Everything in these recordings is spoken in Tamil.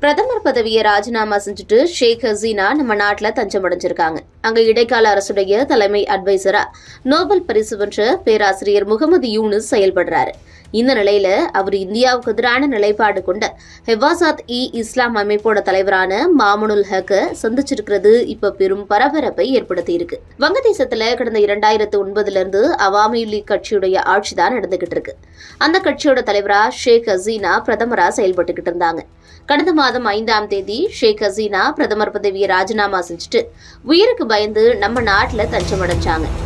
பிரதமர் பதவியை ராஜினாமா செஞ்சுட்டு ஷேக் ஹசீனா நம்ம நாட்டில் தஞ்சம் அடைஞ்சிருக்காங்க. அங்க இடைக்கால அரசுடைய தலைமை அட்வைசரா நோபல் பரிசு வென்ற பேராசிரியர் முகமது யூனுஸ் செயல்படுறாரு. இந்த நிலையில அவர் இந்தியாவுக்கு எதிரான நிலைப்பாடு கொண்ட ஹெவாசாத் இ இஸ்லாம் அமைப்போட தலைவரான மாமனுல் ஹக்க சந்திச்சிருக்கிறது. இப்ப பெரும் பரபரப்பை ஏற்படுத்தி இருக்கு வங்கதேசத்துல கடந்த இரண்டாயிரத்து ஒன்பதுல இருந்து அவாமி லீக் கட்சியுடைய ஆட்சி தான் நடந்துகிட்டு இருக்கு. அந்த கட்சியோட தலைவரா ஷேக் ஹசீனா பிரதமரா செயல்பட்டுக்கிட்டு இருந்தாங்க. கடந்த மாதம் ஐந்தாம் தேதி ஷேக் ஹசீனா பிரதமர் பதவியை ராஜினாமா செஞ்சுட்டு உயிருக்கு பயந்து நம்ம நாட்டுல தஞ்சம்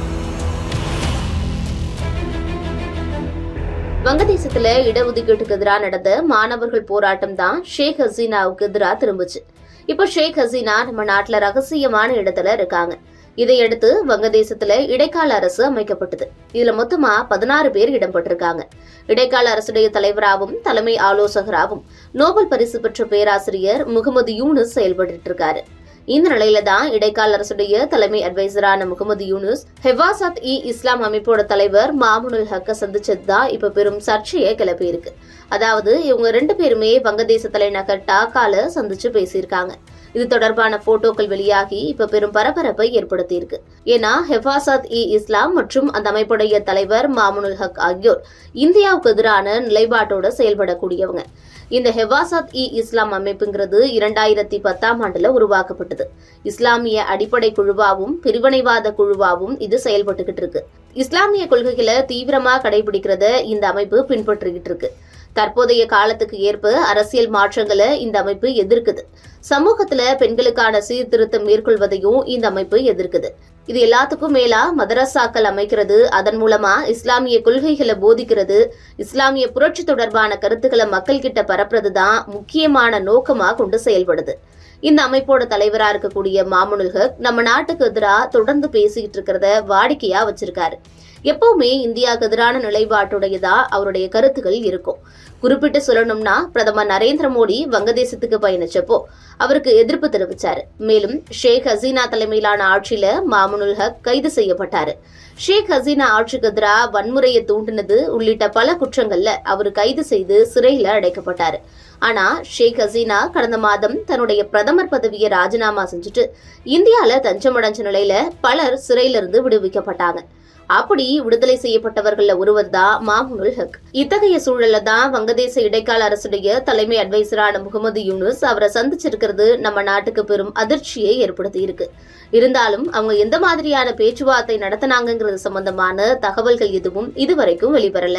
வங்கதேசத்துல இடஒதுக்கீட்டுக்கு எதிராக நடந்த மாணவர்கள் போராட்டம் தான் ஷேக் ஹசீனாவுக்கு எதிராக திரும்புச்சு. இப்போ ஷேக் ஹசீனா நம்ம நாட்டுல ரகசியமான இடத்துல இருக்காங்க. இதையடுத்து வங்கதேசத்துல இடைக்கால அரசு அமைக்கப்பட்டது. இதுல மொத்தமா பதினாறு பேர் இடம்பெற்றிருக்காங்க. இடைக்கால அரசுடைய தலைவராகவும் தலைமை ஆலோசகராகவும் நோபல் பரிசு பெற்ற பேராசிரியர் முகமது யூனு செயல்பட்டு இருக்காரு. இந்த நிலையில தான் இடைக்கால அரசுடைய தலைமை அட்வைசரான முகமது யூனுஸ் ஹெவாசத் இ இஸ்லாம் அமைப்போட தலைவர் மாமுனுல் ஹக்க சந்திச்சது தான் இப்ப பெரும் சர்ச்சையை கிளப்பி இருக்கு. அதாவது இவங்க ரெண்டு பேருமே வங்கதேச தலைநகர் டாக்கால சந்திச்சு பேசியிருக்காங்க. இது தொடர்பான போட்டோக்கள் வெளியாகி இப்ப பெரும் பரபரப்பை ஏற்படுத்தியிருக்கு. ஏன்னா ஹெஃபாசத் இ இஸ்லாம் மற்றும் அந்த அமைப்புடைய தலைவர் மாமுனுல் ஹக் ஆகியோர் இந்தியாவுக்கு எதிரான நிலைப்பாட்டோட செயல்படக்கூடியவங்க. இந்த ஹெவாசத் இ இஸ்லாம் அமைப்புங்கிறது இரண்டாயிரத்தி பத்தாம் ஆண்டுல உருவாக்கப்பட்டது. இஸ்லாமிய அடிப்படை குழுவாகவும் பிரிவினைவாத குழுவாகவும் இது செயல்பட்டுக்கிட்டு இருக்கு. இஸ்லாமிய கொள்கைகளை தீவிரமா கடைபிடிக்கிறத இந்த அமைப்பு பின்பற்றிக்கிட்டு இருக்கு. தற்போதைய காலத்துக்கு ஏற்ப அரசியல் மாற்றங்களை இந்த அமைப்பு எதிர்க்குது. சமூகத்துல பெண்களுக்கான சீர்திருத்தம் மேற்கொள்வதையும் இந்த அமைப்பு எதிர்க்குது. இது எல்லாத்துக்கும் மேலா மதரசாக்கள் அமைக்கிறது. அதன் மூலமா இஸ்லாமிய கொள்கைகளை போதிக்கிறது. இஸ்லாமிய புரட்சி தொடர்பான கருத்துக்களை மக்கள் கிட்ட பரப்புறது தான் முக்கியமான நோக்கமா கொண்டு செயல்படுது. இந்த அமைப்போட தலைவரா இருக்கக்கூடிய மாமுனுல் ஹக் நம்ம நாட்டுக்கு எதிராக தொடர்ந்து பேசிக்கிட்டு இருக்கிறத வாடிக்கையா வச்சிருக்காரு. எப்பவுமே இந்தியாவுக்கு எதிரான நிலைப்பாட்டுடையதா அவருடைய கருத்துக்கள் இருக்கும். குறிப்பிட்டு சொல்லணும்னா பிரதமர் நரேந்திர மோடி வங்கதேசத்துக்கு பயணிச்சப்போ அவருக்கு எதிர்ப்பு தெரிவிச்சாரு. மேலும் ஷேக் ஹசீனா தலைமையிலான ஆட்சியில மா மாமுனுல் ஹக் கைது செய்யப்பட்டாரு. ஷேக் ஹசீனா ஆட்சிக்கு எதிராக வன்முறையை தூண்டினது உள்ளிட்ட பல குற்றங்கள்ல அவர் கைது செய்து சிறையில அடைக்கப்பட்டாரு. ஆனா ஷேக் ஹசீனா கடந்த மாதம் தன்னுடைய பிரதமர் பதவியை ராஜினாமா செஞ்சுட்டு இந்தியால தஞ்சமடைஞ்ச நிலையில பலர் சிறையிலிருந்து விடுவிக்கப்பட்டாங்க. அப்படி விடுதலை செய்யப்பட்டவர்கள்ல ஒருவர் தான் மாமுனுல் ஹக். இத்தகைய சூழல்ல தான் வங்கதேச இடைக்கால அரசுடைய தலைமை அட்வைசரான முகமது யூனுஸ் அவரை சந்திச்சிருக்கிறது நம்ம நாட்டுக்கு பெரும் அதிர்ச்சியை ஏற்படுத்தி இருக்கு இருந்தாலும் அவங்க எந்த மாதிரியான பேச்சுவார்த்தை நடத்தினாங்கிறது சம்பந்தமான தகவல்கள் எதுவும் இதுவரைக்கும் வெளிவரல.